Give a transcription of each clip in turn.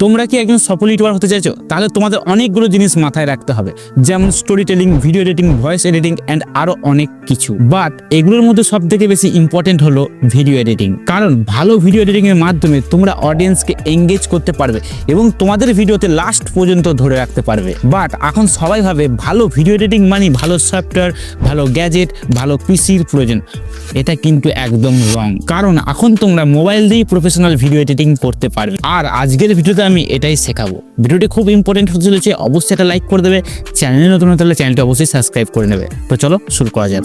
তোমরা কি একজন সফল ইউটিউবার হতে চাইছো? তাহলে তোমাদের অনেকগুলো জিনিস মাথায় রাখতে হবে। যেমন story telling video editing voice editing and আরও অনেক কিছু। বাট এগুলোর মধ্যে সব থেকে বেশি ইম্পর্টেন্ট হলো ভিডিও এডিটিং কারণ ভালো ভিডিও এডিটিং এর মাধ্যমে তোমরা অডিয়েন্সকে এঙ্গেজ করতে পারবে এবং তোমাদের ভিডিওতে লাস্ট পর্যন্ত ধরে রাখতে পারবে। বাট এখন সবাই ভাবে ভালো ভিডিও এডিটিং মানে ভালো সফটওয়্যার ভালো গ্যাজেট ভালো পিসির প্রয়োজন। এটা কিন্তু একদম রং কারণ এখন তোমরা মোবাইল দিয়েই প্রফেশনাল ভিডিও এডিটিং করতে পারবে। আর আজকের ভিডিওতে আমি এটাই শেখাবো। ভিডিওটি খুব ইম্পর্টেন্ট হতে চলেছে অবশ্যই এটা লাইক করে দেবে। চ্যানেলে নতুন হতে হলে চ্যানেলটি অবশ্যই সাবস্ক্রাইব করে নেবে। তো চলো শুরু করা যাক।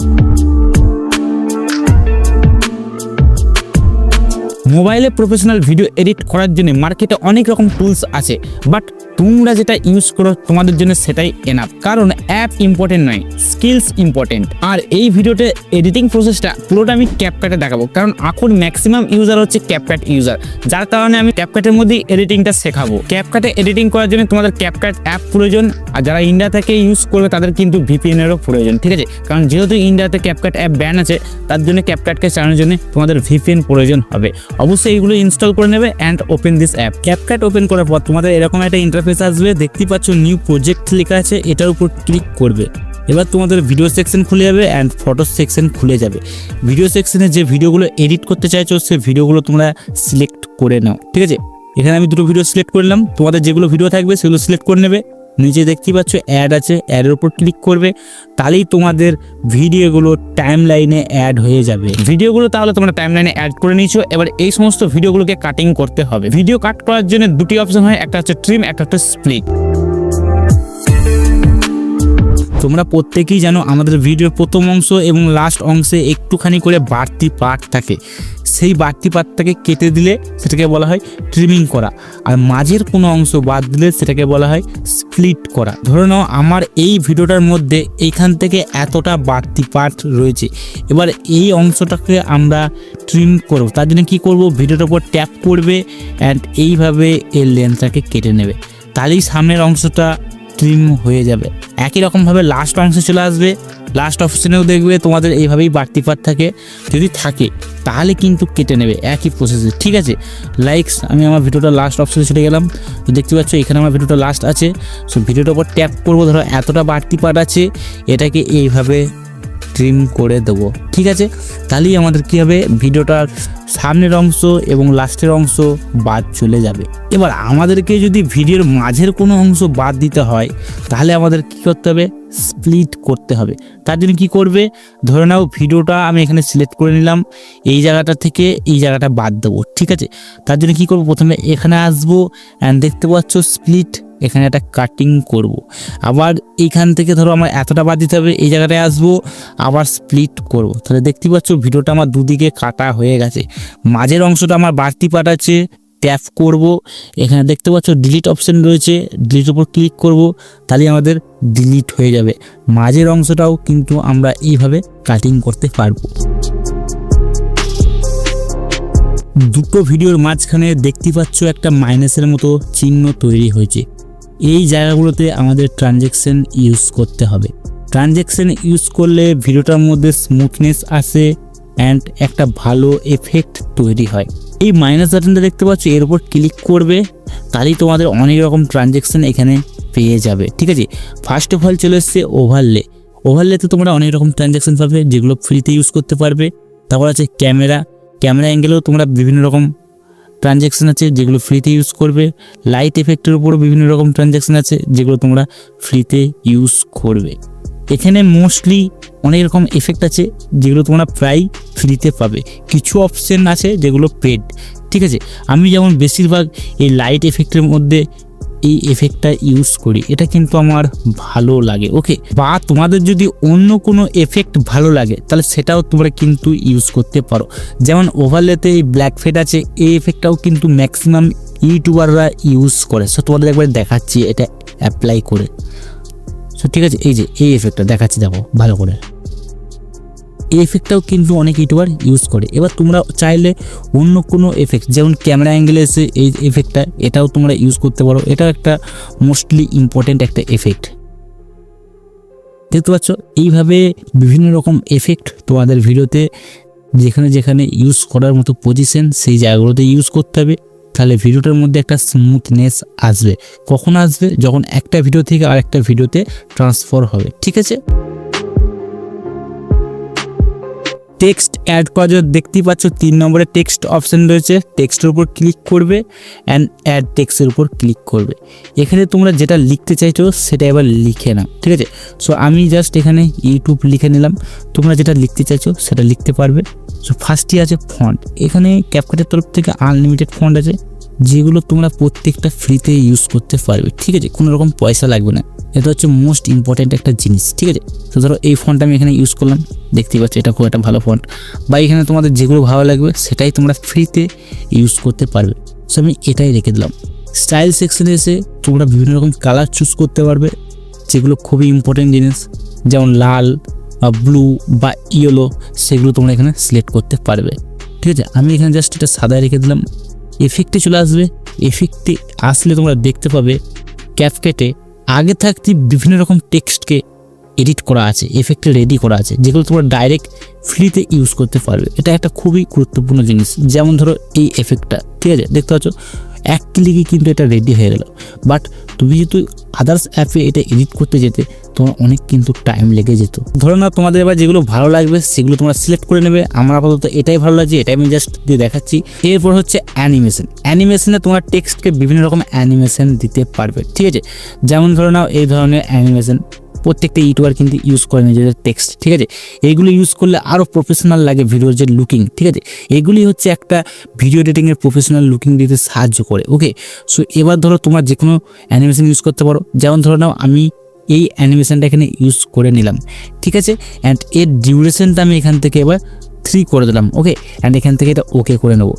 মোবাইলে প্রফেশনাল ভিডিও এডিট করার জন্য মার্কেটে অনেক রকম টুলস আছে বাট তোমরা যেটা ইউজ করো, তোমাদের জন্য সেটাই এনাফ কারণ অ্যাপ ইম্পর্টেন্ট নয় স্কিলস ইম্পর্টেন্ট আর এই ভিডিওতে এডিটিং প্রসেসটা পুরোটা আমি ক্যাপকাটে দেখাবো। কারণ এখন ম্যাক্সিমাম ইউজার হচ্ছে ক্যাপকাট ইউজার যার কারণে আমি ক্যাপকাটের মধ্যে এডিটিংটা শেখাবো। ক্যাপকাটে এডিটিং করার জন্য তোমাদের ক্যাপকাট অ্যাপ প্রয়োজন। আর যারা ইন্ডিয়া থেকে ইউজ করবে, তাদের কিন্তু ভিপিএন এরও প্রয়োজন, ঠিক আছে? কারণ যেহেতু ইন্ডিয়াতে ক্যাপকাট অ্যাপ ব্যান আছে, তার জন্য ক্যাপকাটকে চালানোর জন্য তোমাদের ভিপিএন প্রয়োজন হবে। অবশ্যই এইগুলো ইনস্টল করে নেবে and open this app CapCut open করার পর তোমাদের এরকম একটা ইন্টারফেস আসবে, দেখতে পাচ্ছ নিউ প্রজেক্ট লেখা আছে, এটার উপর ক্লিক করবে। এবার তোমাদের ভিডিও সেকশন খুলে যাবে অ্যান্ড ফটো সেকশন খুলে যাবে। ভিডিও সেকশনে যে ভিডিওগুলো এডিট করতে চাইছো, সে ভিডিওগুলো তোমরা সিলেক্ট করে নাও, ঠিক আছে? এখানে আমি দুটো ভিডিও সিলেক্ট করলাম তোমাদের যেগুলো ভিডিও থাকবে, সেগুলো সিলেক্ট করে নেবে। নিচে দেখতেই পাচ্ছ অ্যাড আছে অ্যাডের উপর ক্লিক করবে, তাহলেই তোমাদের ভিডিওগুলো টাইম লাইনে অ্যাড হয়ে যাবে। ভিডিওগুলো তাহলে তোমরা টাইম লাইনে অ্যাড করে নিয়েছো, এবার এই সমস্ত ভিডিওগুলোকে কাটিং করতে হবে। ভিডিও কাট করার জন্য দুটি অপশন হয়, একটা হচ্ছে ট্রিম একটা হচ্ছে স্প্লিট তোমরা প্রত্যেকেই জানো আমাদের ভিডিওর প্রথম অংশ এবং লাস্ট অংশে একটুখানি করে বাড়তি পার্ট থাকে। সেই বাড়তি পার্টটাকে কেটে দিলে সেটাকে বলা হয় ট্রিমিং করা। আর মাঝের কোনো অংশ বাদ দিলে সেটাকে বলা হয় স্প্লিট করা। ধরে নাও আমার এই ভিডিওটার মধ্যে এইখান থেকে এতটা বাড়তি পার্ট রয়েছে। এবার এই অংশটাকে আমরা ট্রিম করব। তার জন্য কী করব? ভিডিওটার উপর ট্যাপ করবে অ্যান্ড এইভাবে এর লেন্থটাকে কেটে নেবে। তাহলেই সামনের অংশটা ট্রিম হয়ে যাবে। একই রকমভাবে লাস্ট অংশে চলে আসবে। লাস্ট অপশনেও দেখবে তোমাদের এইভাবেই বাড়তি পার থাকে। যদি থাকে, তাহলে কিন্তু কেটে নেবে একই প্রসেসে ঠিক আছে? লাইকস আমি আমার ভিডিওটা লাস্ট অপশনে চলে গেলাম। তো দেখতে পাচ্ছ, এখানে আমার ভিডিওটা লাস্ট আছে। সো ভিডিওটার উপর ট্যাপ করব। ধরো, এতটা বাড়তি পার আছে, এটাকে এইভাবে ট্রিম করে দেবো। ঠিক আছে? তাহলেই আমাদের কী হবে? ভিডিওটার সামনের অংশ এবং লাস্টের অংশ বাদ চলে যাবে। এবার আমাদেরকে যদি ভিডিওর মাঝের কোনো অংশ বাদ দিতে হয়, তাহলে আমাদের কী করতে হবে? স্প্লিট করতে হবে। তার জন্য কী করবে? ধরে নাও ভিডিওটা আমি এখানে সিলেক্ট করে নিলাম। এই জায়গাটা থেকে এই জায়গাটা বাদ দেবো। ঠিক আছে? তার জন্য কী করব? প্রথমে এখানে আসব। অ্যান্ড দেখতে পাচ্ছ স্প্লিট এখানে একটা কাটিং করব। আবার এইখান থেকে ধরো আমার এতটা বাদ দিতে হবে, এই জায়গাটায় আসব, আবার স্প্লিট করব। তাহলে দেখতে পাচ্ছ ভিডিওটা আমার দুদিকে কাটা হয়ে গেছে। মাঝের অংশটা আমার বাড়তি পাট আছে ট্যাপ করব। এখানে দেখতে পাচ্ছ ডিলিট অপশন রয়েছে ডিলিট উপর ক্লিক করব তাহলে আমাদের ডিলিট হয়ে যাবে। মাঝের অংশটাও কিন্তু আমরা এইভাবে কাটিং করতে পারব। দুটো ভিডিওর মাঝখানে দেখতে পাচ্ছ একটা মাইনাসের মতো চিহ্ন তৈরি হয়েছে। এই জায়গাগুলোতে আমাদের ট্রানজ্যাকশন ইউজ করতে হবে। ট্রানজ্যাকশন ইউজ করলে ভিডিওটার মধ্যে স্মুথনেস আসে অ্যান্ড একটা ভালো এফেক্ট তৈরি হয়। এই মাইনাস বাটনটা দেখতে পাচ্ছ, এর উপর ক্লিক করবে, তাহলেই তোমাদের অনেক রকম ট্রানজ্যাকশন এখানে পেয়ে যাবে। ঠিক আছে? ফার্স্ট অফ অল চলে এসছে ওভারলে ওভারলেতে তোমরা অনেক রকম ট্রানজ্যাকশন পাবে, যেগুলো ফ্রিতে ইউজ করতে পারবে। তারপর আছে ক্যামেরা ক্যামেরা অ্যাঙ্গেলেও তোমরা বিভিন্ন রকম ট্রানজ্যাকশন আছে, যেগুলো ফ্রিতে ইউজ করবে। লাইট এফেক্টের উপরও বিভিন্ন রকম ট্রানজ্যাকশন আছে, যেগুলো তোমরা ফ্রিতে ইউজ করবে। এখানে মোস্টলি অনেক রকম এফেক্ট আছে, যেগুলো তোমরা প্রায় ফ্রিতে পাবে। কিছু অপশন আছে, যেগুলো পেড ঠিক আছে? আমি যেমন বেশিরভাগ এই লাইট এফেক্টের মধ্যে এই এফেক্টটা ইউজ করি, এটা কিন্তু আমার ভালো লাগে। ওকে বা তোমাদের যদি অন্য কোনো এফেক্ট ভালো লাগে, তাহলে সেটাও তোমরা কিন্তু ইউজ করতে পারো। যেমন ওভারলেতে এই ব্ল্যাক ফেড আছে, এই এফেক্টটাও কিন্তু ম্যাক্সিমাম ইউটিউবাররা ইউজ করে। সো তোমাদের একবার দেখাচ্ছি, এটা অ্যাপ্লাই করে। সো ঠিক আছে, এই যে, এই এফেক্টটা দেখাচ্ছি, দেখো, ভালো করে। এই এফেক্টটাও কিন্তু অনেক ইউটিউবার ইউজ করে। এবার তোমরা চাইলে অন্য কোনো এফেক্ট যেমন ক্যামেরা অ্যাঙ্গেলে এসে এই এফেক্টটা এটাও তোমরা ইউজ করতে পারো। এটাও একটা মোস্টলি ইম্পর্ট্যান্ট একটা এফেক্ট দেখতে পাচ্ছ? এইভাবে বিভিন্ন রকম এফেক্ট তোমাদের ভিডিওতে যেখানে যেখানে ইউজ করার মতো পজিশন সেই জায়গাগুলোতে ইউজ করতে হবে। তাহলে ভিডিওটার মধ্যে একটা স্মুথনেস আসবে। কখন আসবে? যখন একটা ভিডিও থেকে আরেকটা ভিডিওতে ট্রান্সফার হবে। ঠিক আছে? টেক্সট অ্যাড করার জন্য দেখতেই পাচ্ছ তিন নম্বরে টেক্সট অপশান রয়েছে টেক্সটের উপর ক্লিক করবে অ্যান্ড অ্যাড টেক্সটের উপর ক্লিক করবে। এখানে তোমরা যেটা লিখতে চাইছো সেটা এবার লিখে নাও, ঠিক আছে? সো আমি জাস্ট এখানে ইউটিউব লিখে নিলাম, তোমরা যেটা লিখতে চাইছো সেটা লিখতে পারবে। সো ফার্স্টই আছে ফন্ট এখানে ক্যাপকাটের তরফ থেকে আনলিমিটেড ফন্ট আছে যেগুলো তোমরা প্রত্যেকটা ফ্রিতে ইউজ করতে পারবে, ঠিক আছে? কোনো রকম পয়সা লাগবে না। এটা হচ্ছে মোস্ট ইম্পর্ট্যান্ট একটা জিনিস, ঠিক আছে? তো ধরো এই ফোনটা আমি এখানে ইউজ করলাম, দেখতেই পাচ্ছ এটা খুব একটা ভালো ফন্ট বা এখানে তোমাদের যেগুলো ভালো লাগবে, সেটাই তোমরা ফ্রিতে ইউজ করতে পারবে। সো আমি এটাই রেখে দিলাম। স্টাইল সেকশনে এসে তোমরা বিভিন্ন রকম কালার চুজ করতে পারবে, যেগুলো খুবই ইম্পর্টেন্ট জিনিস। যেমন লাল বা ব্লু বা ইয়েলো সেগুলো তোমরা এখানে সিলেক্ট করতে পারবে। ঠিক আছে? আমি এখানে জাস্ট এটা সাদায় রেখে দিলাম। এফেক্টে চলে আসবে। এফেক্টে আসলে তোমরা দেখতে পাবে ক্যাপকেটে আগে থাকতে বিভিন্ন রকম টেক্সটকে এডিট করা আছে, এফেক্টে রেডি করা আছে, যেগুলো তোমরা ডাইরেক্ট ফ্রিতে ইউজ করতে পারবে। এটা একটা খুবই গুরুত্বপূর্ণ জিনিস। যেমন ধরো এই এফেক্টটা, ঠিক আছে? দেখতে পাচ্ছ? এক ক্লিকে কিন্তু এটা রেডি হয়ে গেল। বাট তুমি যেহেতু আদার্স অ্যাপে এটা এডিট করতে যেতে, তোমার অনেক কিন্তু টাইম লেগে যেত। ধরো না, তোমাদের এবার যেগুলো ভালো লাগবে, সেগুলো তোমরা সিলেক্ট করে নেবে। আমার আপাতত এটাই ভালো লাগছে, এটাই আমি জাস্ট দিয়ে দেখাচ্ছি। এরপর হচ্ছে অ্যানিমেশন অ্যানিমেশনে তোমার টেক্সটকে বিভিন্ন রকম অ্যানিমেশন দিতে পারবে, ঠিক আছে? যেমন ধরো নাও এই ধরনের অ্যানিমেশন প্রত্যেকটা ইউটিউবার কিন্তু ইউজ করে নিজেদের টেক্সট ঠিক আছে? এইগুলো ইউজ করলে আরও প্রফেশনাল লাগে ভিডিওর যে লুকিং ঠিক আছে? এগুলি হচ্ছে একটা ভিডিও এডিটিংয়ের প্রফেশনাল লুকিং দিতে সাহায্য করে ওকে সো এবার ধরো তোমার যে কোনো অ্যানিমেশন ইউজ করতে পারো। যেমন ধরো নাও, আমি এই অ্যানিমেশনটা এখানে ইউজ করে নিলাম, ঠিক আছে? অ্যান্ড এর ডিউরেশনটা আমি এখান থেকে এবার থ্রি করে দিলাম ওকে অ্যান্ড এখান থেকে এটা ওকে করে নেব।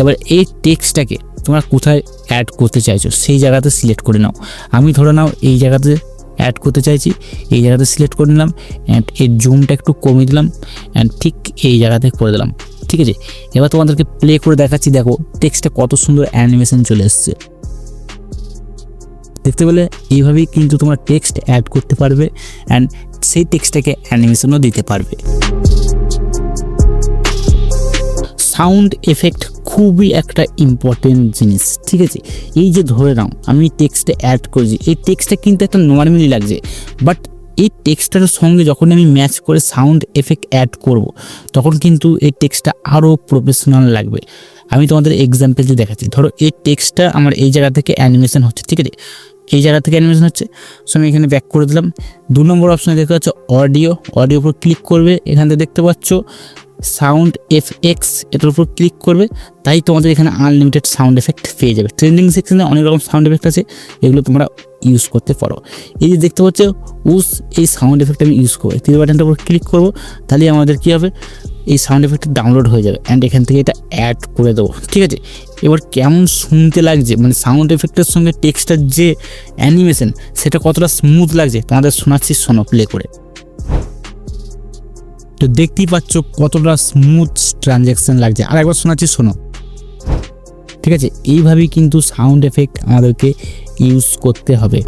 এবার এই টেক্সটটাকে তোমরা কোথায় অ্যাড করতে চাইছো, সেই জায়গাতে সিলেক্ট করে নাও। আমি ধরে নাও, এই জায়গাতে অ্যাড করতে চাইছি, এই জায়গাতে সিলেক্ট করে নিলাম অ্যান্ড এর জুমটা একটু কমিয়ে দিলাম অ্যান্ড ঠিক এই জায়গাতে করে দিলাম, ঠিক আছে? এবার তোমাদেরকে প্লে করে দেখাচ্ছি, দেখো টেক্সটে কত সুন্দর অ্যানিমেশন চলে এসছে। দেখতে পেলে এইভাবেই কিন্তু তোমরা টেক্সট অ্যাড করতে পারবে অ্যান্ড সেই টেক্সটটাকে অ্যানিমেশনও দিতে পারবে। সাউন্ড এফেক্ট খুবই একটা ইম্পর্টেন্ট জিনিস, ঠিক আছে? এই যে ধরে নাও, আমি টেক্সটে অ্যাড করেছি, এই টেক্সটটা কিন্তু একটা নর্মালি লাগছে বাট এই টেক্সটার সঙ্গে যখন আমি ম্যাচ করে সাউন্ড এফেক্ট অ্যাড করব, তখন কিন্তু এই টেক্সটটা আরও প্রফেশনাল লাগবে। আমি তোমাদের এক্সাম্পল দিয়ে দেখাচ্ছি, ধরো এই টেক্সটটা আমার এই জায়গা থেকে অ্যানিমেশন হচ্ছে, ঠিক আছে? এই জায়গা থেকে অ্যানিমেশন হচ্ছে সো আমি এখানে ব্যাক করে দিলাম। দু নম্বর অপশানে দেখতে পাচ্ছ অডিও অডিও উপর ক্লিক করবে, এখান থেকে দেখতে পাচ্ছ সাউন্ড এফ এক্স এটার উপর ক্লিক করবে, তাই তোমাদের এখানে আনলিমিটেড সাউন্ড এফেক্ট পেয়ে যাবে। ট্রেন্ডিং সেকশনে অনেক রকম সাউন্ড এফেক্ট আছে, এগুলো তোমরা ইউজ করতে পারো। এই যে দেখতে পাচ্ছ, উস, এই সাউন্ড এফেক্ট আমি ইউজ করব। তীর বাটনটার উপর ক্লিক করব, তাহলে আমাদের কী হবে? এই সাউন্ড এফেক্টটা ডাউনলোড হয়ে যাবে। অ্যান্ড এখান থেকে এটা অ্যাড করে দেবো। ঠিক আছে? এবার কেমন শুনতে লাগছে? মানে সাউন্ড এফেক্টের সঙ্গে টেক্সটার যে অ্যানিমেশন সেটা কতটা স্মুথ লাগছে? তোমাদের শোনাচ্ছি শোনো প্লে করে। তো দেখতেই পাচ্ছ কতটা স্মুথ ট্রানজ্যাকশন লাগছে। আর একবার শোনাচ্ছি, শোনো। ঠিক আছে? এইভাবেই কিন্তু সাউন্ড এফেক্ট আমাদেরকে ইউজ করতে হবে।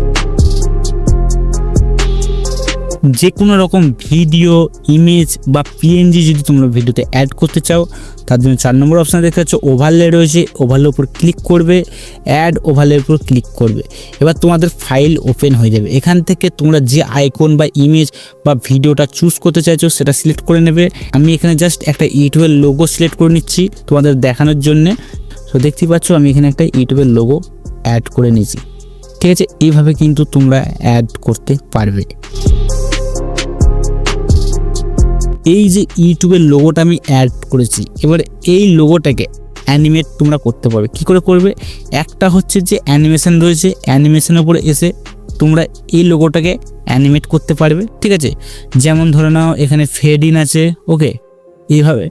যে কোনো রকম ভিডিও ইমেজ বা পিএনজি যদি তোমরা ভিডিওতে অ্যাড করতে চাও, তার জন্য চার নম্বর অপশানে দেখতে পাচ্ছ ওভারলে রয়েছে ওভারলের উপর ক্লিক করবে অ্যাড ওভারলের উপর ক্লিক করবে। এবার তোমাদের ফাইল ওপেন হয়ে যাবে। এখান থেকে তোমরা যে আইকন বা ইমেজ বা ভিডিওটা চুজ করতে চাইছো, সেটা সিলেক্ট করে নেবে। আমি এখানে জাস্ট একটা ইউটিউবের লোগো সিলেক্ট করে নিচ্ছি তোমাদের দেখানোর জন্যে। তো দেখতেই পাচ্ছ, আমি এখানে একটা ইউটিউবের লোগো অ্যাড করে নিয়েছি। ঠিক আছে, এইভাবে কিন্তু তোমরা অ্যাড করতে পারবে। এই যে ইউটিউবের লোগোটা আমি অ্যাড করেছি, এবার এই লোগোটাকে অ্যানিমেট তোমরা করতে পারবে। কি করে করবে? একটা হচ্ছে যে অ্যানিমেশন রয়েছে অ্যানিমেশনের উপরে এসে তোমরা এই লোগোটাকে অ্যানিমেট করতে পারবে, ঠিক আছে? যেমন ধরে নাও, এখানে ফেড ইন আছে ওকে এইভাবে।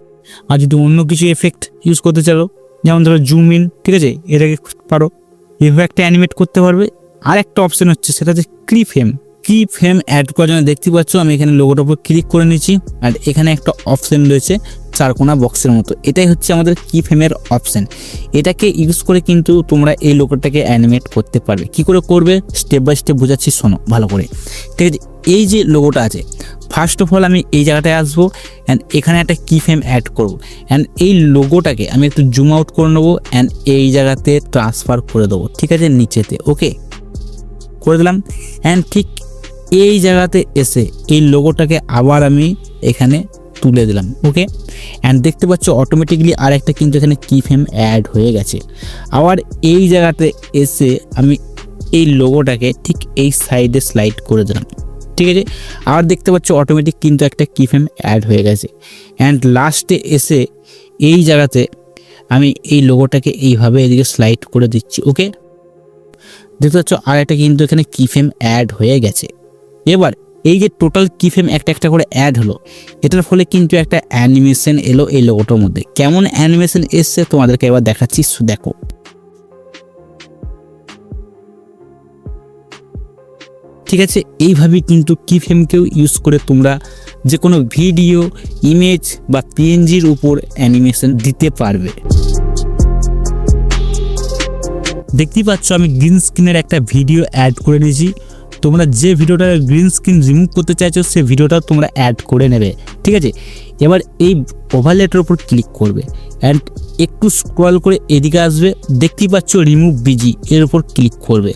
আর যদি অন্য কিছু এফেক্ট ইউজ করতে চাও, যেমন ধরো জুম ইন ঠিক আছে? এটাকে পারো। এভাবে একটা অ্যানিমেট করতে পারবে। আর একটা অপশন হচ্ছে সেটা হচ্ছে ক্রিফেম কি ফ্রেম অ্যাড করার জন্য দেখতে পাচ্ছ, আমি এখানে লোগোটার উপর ক্লিক করে নিচ্ছি আর এখানে একটা অপশন রয়েছে, চারকোনা বক্সের মতো। এটাই হচ্ছে আমাদের কি ফ্রেমের অপশন এটাকে ইউজ করে কিন্তু তোমরা এই লোগোটাকে অ্যানিমেট করতে পারবে। কি করে করবে? স্টেপ বাই স্টেপ বোঝাচ্ছি, শোনো, ভালো করে। ঠিক আছে, এই যে লোগোটা আছে ফার্স্ট অফ অল আমি এই জায়গাটায় আসব অ্যান্ড এখানে একটা কি ফ্রেম অ্যাড করব। অ্যান্ড এই লোগোটাকে আমি একটু জুম আউট করে নেব অ্যান্ড এই জায়গাতে ট্রান্সফার করে দেবো। ঠিক আছে, নিচেতে ওকে করে দিলাম। অ্যান্ড ঠিক এই জায়গাতে এসে এই লোগোটাকে আবার আমি এখানে তুলে দিলাম ওকে অ্যান্ড দেখতে পাচ্ছ অটোমেটিকলি আর একটা কিন্তু এখানে কি ফ্রেম অ্যাড হয়ে গেছে। আবার এই জায়গাতে এসে আমি এই লোগোটাকে ঠিক এই সাইডে স্লাইড করে দিলাম, ঠিক আছে? আবার দেখতে পাচ্ছ অটোমেটিক কিন্তু একটা কি ফ্রেম অ্যাড হয়ে গেছে। অ্যান্ড লাস্টে এসে এই জায়গাতে আমি এই লোগোটাকে এইভাবে এদিকে স্লাইড করে দিচ্ছি ওকে দেখতে পাচ্ছ আর একটা কিন্তু এখানে কি ফ্রেম অ্যাড হয়ে গেছে। এবার এই যে টোটাল কি ফ্রেম একটা একটা করে অ্যাড হলো, এটার ফলে কিন্তু একটা অ্যানিমেশন এলো এই লোগোটার মধ্যে। কেমন অ্যানিমেশন এসছে তোমাদেরকে এবার দেখাচ্ছি দেখো। ঠিক আছে, এইভাবেই কিন্তু কি ফ্রেমকেও ইউজ করে তোমরা যে কোনো ভিডিও ইমেজ বা পিএনজির উপর অ্যানিমেশন দিতে পারবে। দেখতেই পাচ্ছ আমি গ্রিন স্ক্রিনের একটা ভিডিও অ্যাড করে নিয়েছি। তোমরা যে ভিডিওটা গ্রিন স্ক্রিন রিমুভ করতে চাইছো, সে ভিডিওটা তোমরা অ্যাড করে নেবে, ঠিক আছে? এবার এই ওভারলেটের উপর ক্লিক করবে অ্যান্ড একটু স্ক্রল করে এদিকে আসবে, দেখতেই পাচ্ছ রিমুভ বিজি এর উপর ক্লিক করবে।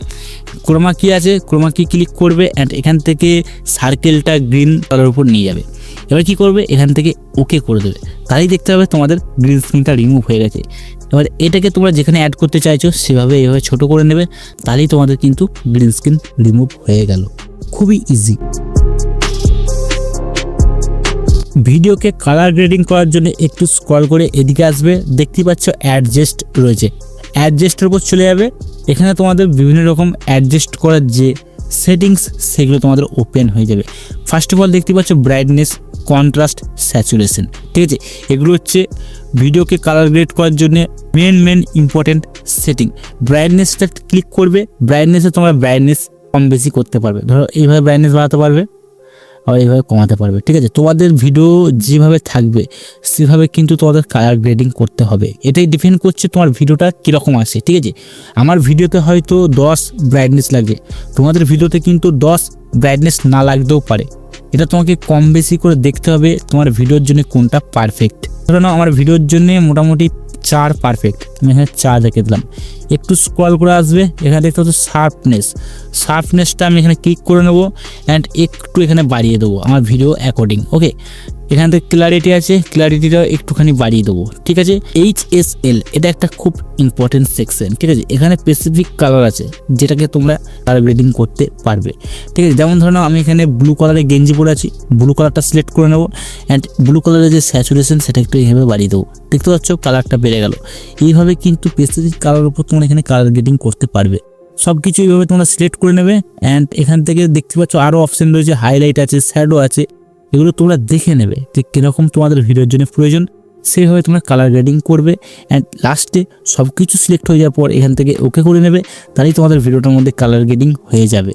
ক্রোমা কি আছে ক্রোমা কি ক্লিক করবে অ্যান্ড এখান থেকে সার্কেলটা গ্রিন কালার উপর নিয়ে যাবে। এবার কি করবে? এখান থেকে ওকে করে দেবে। তাই দেখতে হবে তোমাদের গ্রিন স্ক্রিনটা রিমুভ হয়ে গেছে। এবার এটাকে তোমরা যেখানে অ্যাড করতে চাইছো, সেভাবে এভাবে ছোট করে নেবে, তাহলেই তোমাদের কিন্তু গ্রিন স্ক্রিন রিমুভ হয়ে গেল। খুবই ইজি ভিডিওকে কালার গ্রেডিং করার জন্য একটু স্ক্রল করে এদিকে আসবে, দেখতেই পাচ্ছ অ্যাডজাস্ট রয়েছে। অ্যাডজাস্টের উপর চলে যাবে, এখানে তোমাদের বিভিন্ন রকম অ্যাডজাস্ট করার যে সেটিংস সেগুলো তোমাদের ওপেন হয়ে যাবে। ফার্স্ট অফ অল দেখতে পাচ্ছ ব্রাইটনেস কন্ট্রাস্ট স্যাচুরেশন ঠিক আছে? এগুলো হচ্ছে ভিডিওকে কালার গ্রেড করার জন্য মেন মেন ইম্পর্টেন্ট সেটিং ব্রাইটনেসটা ক্লিক করবে ব্রাইটনেসে তোমরা ব্রাইটনেস কম বেশি করতে পারবে। ধরো এইভাবে ব্রাইটনেস বাড়াতে পারবে। আবার এইভাবে কমাতে পারবে। ঠিক আছে? তোমাদের ভিডিও যেভাবে থাকবে, সেভাবে কিন্তু তোমাদের কালার গ্রেডিং করতে হবে। এটাই ডিপেন্ড করছে তোমার ভিডিওটা কীরকম আসে ঠিক আছে? আমার ভিডিওতে হয়তো দশ ব্রাইটনেস লাগে। তোমাদের ভিডিওতে কিন্তু দশ ব্রাইটনেস না লাগতেও পারে। এটা তোমাকে কম বেশি করে দেখতে হবে তোমার ভিডিওর জন্য কোনটা পারফেক্ট ধরো আমার ভিডিওর জন্য মোটামুটি চার পারফেক্ট আমি এখানে চার রেখে দিলাম। একটু স্ক্রল করে আসবে, এখানে দেখতে হচ্ছে শার্পনেস শার্পনেসটা আমি এখানে ক্লিক করে নেব অ্যান্ড একটু এখানে বাড়িয়ে দেবো আমার ভিডিও অ্যাকর্ডিং ওকে এখান থেকে ক্লারিটি আছে ক্লারিটিটা একটুখানি বাড়িয়ে দেবো, ঠিক আছে? এইচ এস এল এটা একটা খুব ইম্পর্টেন্ট সেকশন ঠিক আছে? এখানে স্পেসিফিক কালার আছে, যেটাকে তোমরা কালার গ্রেডিং করতে পারবে, ঠিক আছে? যেমন ধরো আমি এখানে ব্লু কালারের গেঞ্জি পরে আছি ব্লু কালারটা সিলেক্ট করে নেব অ্যান্ড ব্লু কালারের যে স্যাচুরেশন সেটা একটু এইভাবে বাড়িয়ে দেবো, দেখতে পাচ্ছ কালারটা বেড়ে গেল। এইভাবে কিন্তু স্পেসিফিক কালার উপর তোমরা এখানে কালার গ্রেডিং করতে পারবে। সব কিছু এইভাবে তোমরা সিলেক্ট করে নেবে অ্যান্ড এখান থেকে দেখতে পাচ্ছ আরও অপশন রয়েছে হাইলাইট আছে শ্যাডো আছে এগুলো তোমরা দেখে নেবে যে কীরকম তোমাদের ভিডিওর জন্য প্রয়োজন। সেইভাবে তোমরা কালার গ্রেডিং করবে অ্যান্ড লাস্টে সব কিছু সিলেক্ট হয়ে যাওয়ার পর এখান থেকে ওকে করে নেবে, তাহলেই তোমাদের ভিডিওটার মধ্যে কালার গ্রেডিং হয়ে যাবে।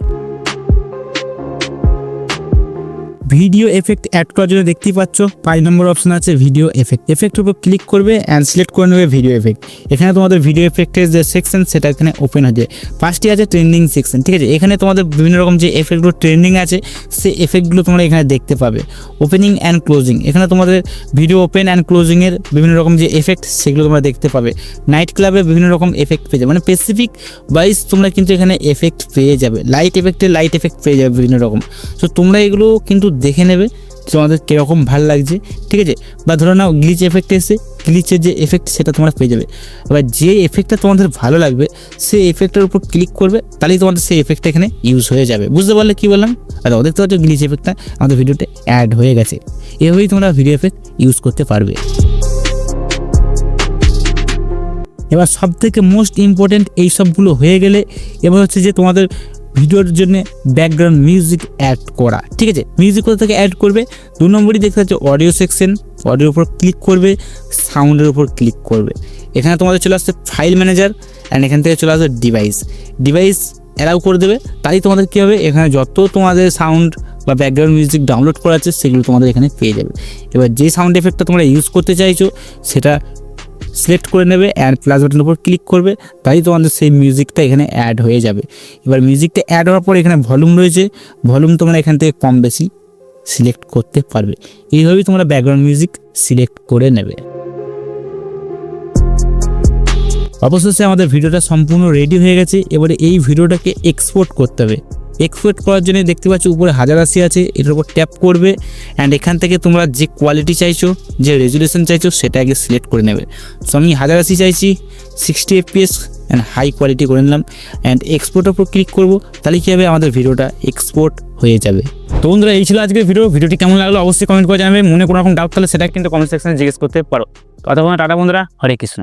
ভিডিও এফেক্ট অ্যাড করার জন্য দেখতেই পাচ্ছ, পাঁচ নম্বর অপশন আছে ভিডিও এফেক্ট এফেক্টের উপর ক্লিক করবে অ্যান্ড সিলেক্ট করে নেবে ভিডিও এফেক্ট এখানে তোমাদের ভিডিও এফেক্টের যে সেকশন সেটা এখানে ওপেন হয়ে যায় ফার্স্টে আছে ট্রেন্ডিং সেকশন ঠিক আছে? এখানে তোমাদের বিভিন্ন রকম যে এফেক্টগুলো ট্রেন্ডিং আছে, সেই এফেক্টগুলো তোমরা এখানে দেখতে পাবে। ওপেনিং অ্যান্ড ক্লোজিং এখানে তোমাদের ভিডিও ওপেন অ্যান্ড ক্লোজিংয়ের বিভিন্ন রকম যে এফেক্ট সেগুলো তোমরা দেখতে পাবে। নাইট ক্লাবে বিভিন্ন রকম এফেক্ট পেয়ে যাবে। মানে স্পেসিফিক ওয়াইজ তোমরা কিন্তু এখানে এফেক্ট পেয়ে যাবে। লাইট এফেক্টে লাইট এফেক্ট পেয়ে যাবে বিভিন্ন রকম। সো তোমরা এগুলো কিন্তু দেখে নেবে তোমাদের কীরকম ভালো লাগছে, ঠিক আছে? বা ধরো নাও গ্লিচ এফেক্ট এসে গ্লিচের যে এফেক্ট সেটা তোমরা পেয়ে যাবে। এবার যে এফেক্টটা তোমাদের ভালো লাগবে, সেই এফেক্টের উপর ক্লিক করবে, তাহলেই তোমাদের সেই এফেক্টটা এখানে ইউজ হয়ে যাবে। বুঝতে পারলে কী বললাম? আর দেখতে পাচ্ছ গ্লিচ এফেক্টটা আমাদের ভিডিওতে অ্যাড হয়ে গেছে। এভাবেই তোমরা ভিডিও এফেক্ট ইউজ করতে পারবে। এবার সব থেকে মোস্ট ইম্পর্টেন্ট এই সবগুলো হয়ে গেলে, এবার হচ্ছে যে তোমাদের ভিডিওর জন্য ব্যাকগ্রাউন্ড মিউজিক অ্যাড করা। ঠিক আছে? মিউজিক কোথা থেকে অ্যাড করবে? দু নম্বরই দেখতে পাচ্ছ অডিও সেকশন অডিওর উপর ক্লিক করবে সাউন্ডের উপর ক্লিক করবে। এখানে তোমাদের চলে আসছে ফাইল ম্যানেজার অ্যান্ড এখান থেকে চলে আসবে ডিভাইস ডিভাইস অ্যালাউ করে দেবে, তাই তোমাদের কী হবে? এখানে যত তোমাদের সাউন্ড বা ব্যাকগ্রাউন্ড মিউজিক ডাউনলোড করা আছে, সেগুলো তোমাদের এখানে পেয়ে যাবে। এবার যে সাউন্ড এফেক্টটা তোমরা ইউজ করতে চাইছো, সেটা সিলেক্ট করে নেবে অ্যাড প্লাস বাটনের উপর ক্লিক করবে, তাই তোমাদের সেই মিউজিকটা এখানে অ্যাড হয়ে যাবে। এবার মিউজিকটা অ্যাড হওয়ার পর এখানে ভলিউম রয়েছে ভলিউম তোমরা এখান থেকে কম বেশি সিলেক্ট করতে পারবে। এইভাবেই তোমরা ব্যাকগ্রাউন্ড মিউজিক সিলেক্ট করে নেবে। অবশেষে আমাদের ভিডিওটা সম্পূর্ণ রেডি হয়ে গেছে, এবারে এই ভিডিওটাকে এক্সপোর্ট করতে হবে। এক্সপোর্ট করার জন্য দেখতে পাচ্ছ উপরে হাজার আশি আছে, এটার উপর ট্যাপ করবে অ্যান্ড এখান থেকে তোমরা যে কোয়ালিটি চাইছো, যে রেজুলেশন চাইছো, সেটা আগে সিলেক্ট করে নেবে। সো আমি হাজার আশি চাইছি sixty FPS and high quality করে নিলাম অ্যান্ড এক্সপোর্টের উপর ক্লিক করব, তাহলে কী হবে? আমাদের ভিডিওটা এক্সপোর্ট হয়ে যাবে। তো বন্ধুরা, এই ছিল আজকের ভিডিও ভিডিওটি কেমন লাগল অবশ্যই কমেন্ট করে জানাবে। মনে কোনো রকম ডাউট থাকলে সেটা কিন্তু কমেন্ট সেকশনে জিজ্ঞেস করতে পারো। কথা বলে টাটা বন্ধুরা, হরে কৃষ্ণ।